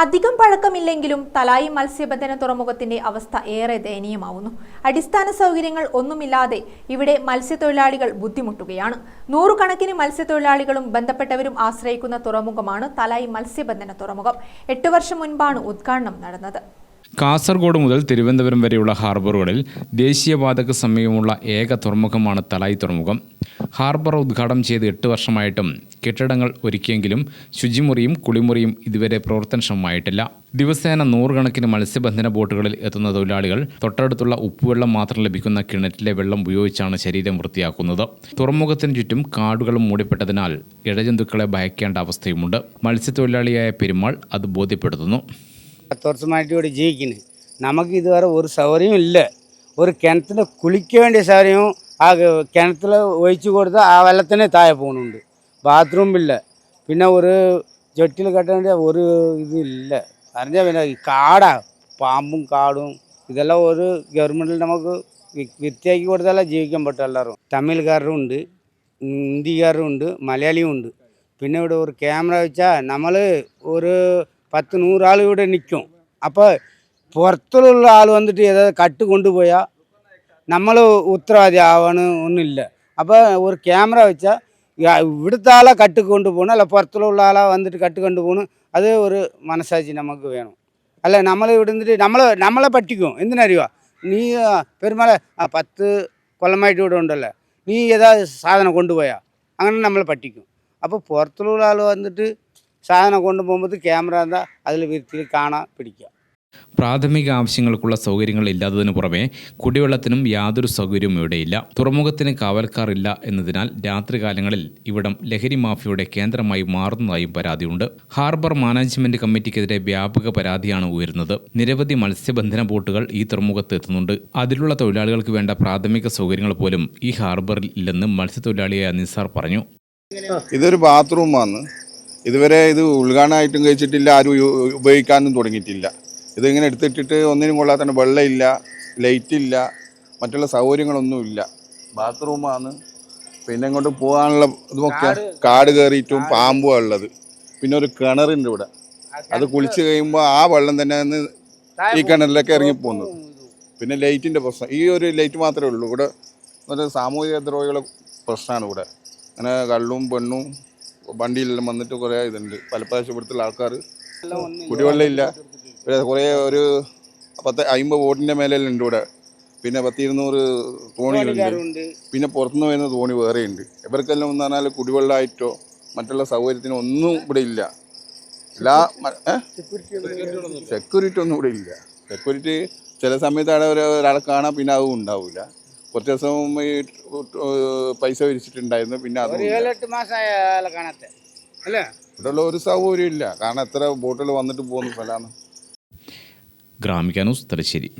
അധികം പഴക്കമില്ലെങ്കിലും തലായി മത്സ്യബന്ധന തുറമുഖത്തിന്റെ അവസ്ഥ ഏറെ ദയനീയമാവുന്നു. അടിസ്ഥാന സൗകര്യങ്ങൾ ഒന്നുമില്ലാതെ ഇവിടെ മത്സ്യത്തൊഴിലാളികൾ ബുദ്ധിമുട്ടുകയാണ്. നൂറുകണക്കിന് മത്സ്യത്തൊഴിലാളികളും ബന്ധപ്പെട്ടവരും ആശ്രയിക്കുന്ന തുറമുഖമാണ് തലായി മത്സ്യബന്ധന തുറമുഖം. എട്ട് വർഷം മുൻപാണ് ഉദ്ഘാടനം നടന്നത്. കാസർഗോഡ് മുതൽ തിരുവനന്തപുരം വരെയുള്ള ഹാർബറുകളിൽ ദേശീയപാതക്ക് സമീപമുള്ള ഏക തുറമുഖമാണ് തലായി തുറമുഖം. ഹാർബർ ഉദ്ഘാടനം ചെയ്ത് എട്ട് വർഷമായിട്ടും കെട്ടിടങ്ങൾ ഒരുക്കിയെങ്കിലും ശുചിമുറിയും കുളിമുറിയും ഇതുവരെ പ്രവർത്തനക്ഷമമായിട്ടില്ല. ദിവസേന നൂറുകണക്കിന് മത്സ്യബന്ധന ബോട്ടുകളിൽ എത്തുന്ന തൊഴിലാളികൾ തൊട്ടടുത്തുള്ള ഉപ്പുവെള്ളം മാത്രം ലഭിക്കുന്ന കിണറ്റിലെ വെള്ളം ഉപയോഗിച്ചാണ് ശരീരം വൃത്തിയാക്കുന്നത്. തുറമുഖത്തിന് ചുറ്റും കാടുകളും മൂടിപ്പെട്ടതിനാൽ ഇഴജന്തുക്കളെ ഭയക്കേണ്ട അവസ്ഥയുമുണ്ട്. മത്സ്യത്തൊഴിലാളിയായ പെരുമാൾ അത് ബോധ്യപ്പെടുത്തുന്നു. ഇവിടെ ജീവിക്കുന്നത് നമുക്ക് ഇതുവരെ ഒരു സൗകര്യവും ഇല്ല. ഒരു കിണറ്റിൽ കുളിക്ക വേണ്ടിയ സൗകര്യവും ആ കിണറ്റിൽ ഒഴിച്ചു കൊടുത്ത് ആ വെള്ളത്തിനെ താഴെ പോകുന്നുണ്ട് ബാത്റൂം പിന്നെ ഒരു ജെട്ടിൽ കെട്ടേണ്ട ഒരു ഇതില്ല. പറഞ്ഞാൽ പിന്നെ ഈ കാടാ. പാമ്പും കാടും ഇതെല്ലാം ഒരു ഗവൺമെന്റിൽ നമുക്ക് വൃത്തിയാക്കി കൊടുത്താലേ ജീവിക്കാൻ പറ്റും എല്ലാവരും. തമിഴ്കാരും ഉണ്ട് ഹിന്ദിക്കാരും ഉണ്ട് മലയാളിയും ഉണ്ട്. പിന്നെ ഇവിടെ ഒരു ക്യാമറ വെച്ചാൽ നമ്മൾ ഒരു பத்து நூறு ஆள் விட நிற்கும் அப்போ புறத்தில் உள்ள ஆள் வந்துட்டு ஏதாவது கட்டு கொண்டு போயா நம்மளும் உத்தரவாதி ஆகணும் ஒன்றும் இல்லை அப்போ ஒரு கேமரா வச்சா விடுத்த ஆளாக கட்டு கொண்டு போகணும் இல்லை புறத்தில் உள்ள ஆளாக வந்துட்டு கட்டு கொண்டு போகணும் அது ஒரு மனசாட்சி நமக்கு வேணும் அல்ல நம்மளை விடுந்துட்டு நம்மளை நம்மளை பட்டிக்கும் எந்த அறிவா நீ பெருமாளை பத்து கொல்லமாயிட்டு விட உண்டல்ல நீ ஏதாவது சாதனை கொண்டு போயா அங்கே நம்மளை பட்டிக்கும் அப்போ புறத்தில் உள்ள ஆள் வந்துட்டு സാധനം കൊണ്ടുപോകുമ്പോൾ ക്യാമറ എന്താ അതിൽ വിരുത്തിൽ കാണാൻ പിടിക്കുക. പ്രാഥമിക ആവശ്യങ്ങൾക്കുള്ള സൗകര്യങ്ങൾ ഇല്ലാത്തതിനു പുറമെ കുടിവെള്ളത്തിനും യാതൊരു സൗകര്യവും ഇവിടെയില്ല തുറമുഖത്തിന് കാവൽക്കാർ ഇല്ല എന്നതിനാൽ രാത്രികാലങ്ങളിൽ ഇവിടം ലഹരി മാഫിയയുടെ കേന്ദ്രമായി മാറുന്നതായും പരാതിയുണ്ട്. ഹാർബർ മാനേജ്മെന്റ് കമ്മിറ്റിക്കെതിരെ വ്യാപക പരാതിയാണ് ഉയരുന്നത്. നിരവധി മത്സ്യബന്ധന ബോട്ടുകൾ ഈ തുറമുഖത്ത് എത്തുന്നുണ്ട്. അതിലുള്ള തൊഴിലാളികൾക്ക് വേണ്ട പ്രാഥമിക സൗകര്യങ്ങൾ പോലും ഈ ഹാർബറിൽ ഇല്ലെന്ന് മത്സ്യത്തൊഴിലാളിയായ നിസാർ പറഞ്ഞു. ഇതൊരു ബാത്റൂമാണ്. ഇതുവരെ ഇത് ഉൾഗാണായിട്ടും കഴിച്ചിട്ടില്ല ആരും ഉപയോഗിക്കാനും തുടങ്ങിയിട്ടില്ല. ഇതിങ്ങനെ എടുത്തിട്ടിട്ട് ഒന്നിനും കൊള്ളാത്ത വെള്ളമില്ല ലൈറ്റില്ല മറ്റുള്ള സൗകര്യങ്ങളൊന്നുമില്ല. ബാത്റൂമാണ് പിന്നെ ഇങ്ങോട്ട് പോകാനുള്ള ഇതുമൊക്കെ കാട് കയറിയിട്ടും പാമ്പുമാണ് ഉള്ളത്. പിന്നെ ഒരു കിണറുണ്ട് ഇവിടെ. അത് കുളിച്ച് കഴിയുമ്പോൾ ആ വെള്ളം തന്നെ ഈ കിണറിലേക്ക് ഇറങ്ങി പോകുന്നത് പിന്നെ ലൈറ്റിന്റെ പ്രശ്നം. ഈ ഒരു ലൈറ്റ് മാത്രമേ ഉള്ളൂ. ഇവിടെ സാമൂഹിക ദ്രോഹികളുടെ പ്രശ്നമാണ് ഇവിടെ. അങ്ങനെ കള്ളും പെണ്ണും വണ്ടിയിലെല്ലാം വന്നിട്ട് കുറേ ഇതുണ്ട്. പല പ്രാവശ്യം ഇവിടുത്തെ ആൾക്കാർ കുടിവെള്ളം ഇല്ല കുറേ ഒരു പത്ത് അമ്പത് വോട്ടിന്റെ മേലെല്ലാം ഉണ്ട് ഇവിടെ. പിന്നെ പത്തിരുന്നൂറ് തോണികളുണ്ട്. പിന്നെ പുറത്തുനിന്ന് വരുന്ന തോണി വേറെയുണ്ട്. ഇവർക്കെല്ലാം എന്ന് പറഞ്ഞാൽ കുടിവെള്ളമായിട്ടോ മറ്റുള്ള സൗകര്യത്തിനോ ഒന്നും ഇവിടെ ഇല്ല. എല്ലാ സെക്യൂരിറ്റി ഒന്നും ഇവിടെ ഇല്ല. സെക്യൂരിറ്റി ചില സമയത്ത് അവിടെ ഒരു ഒരാളെ കാണാം പിന്നെ അതും ഉണ്ടാവില്ല കുറച്ച് ദിവസം ഈ ഏർ പൈസ വിരിച്ചിട്ടുണ്ടായിരുന്നു പിന്നെ അത്. ഏഴെട്ട് മാസമായ കാണാത്ത. അല്ലേ? ഇവിടെയുള്ള ഒരു സൗകര്യം ഇല്ല. കാരണം എത്ര ബോട്ടുകൾ വന്നിട്ട് പോകുന്ന സ്ഥലമാണ്. ഗ്രാമിക്കാനൂസ് തലശ്ശേരി.